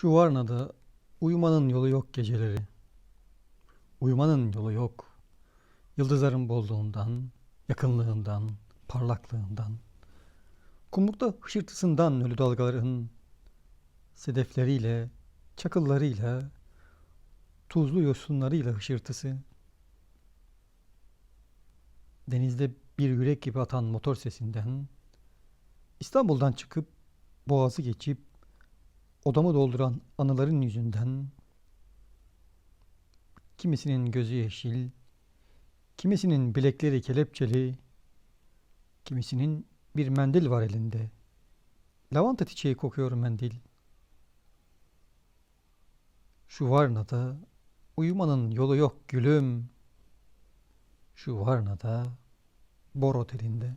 Şu Varna'da uyumanın yolu yok geceleri. Uyumanın yolu yok. Yıldızların bolluğundan, yakınlığından, parlaklığından. Kumlukta hışırtısından ölü dalgaların sedefleriyle, çakıllarıyla, tuzlu yosunlarıyla hışırtısı. Denizde bir yürek gibi atan motor sesinden, İstanbul'dan çıkıp boğazı geçip odamı dolduran anıların yüzünden kimisinin gözü yeşil, kimisinin bilekleri kelepçeli, kimisinin bir mendil var elinde. Lavanta çiçeği kokuyor mendil. Şu Varna'da uyumanın yolu yok gülüm. Şu Varna'da bor otelinde.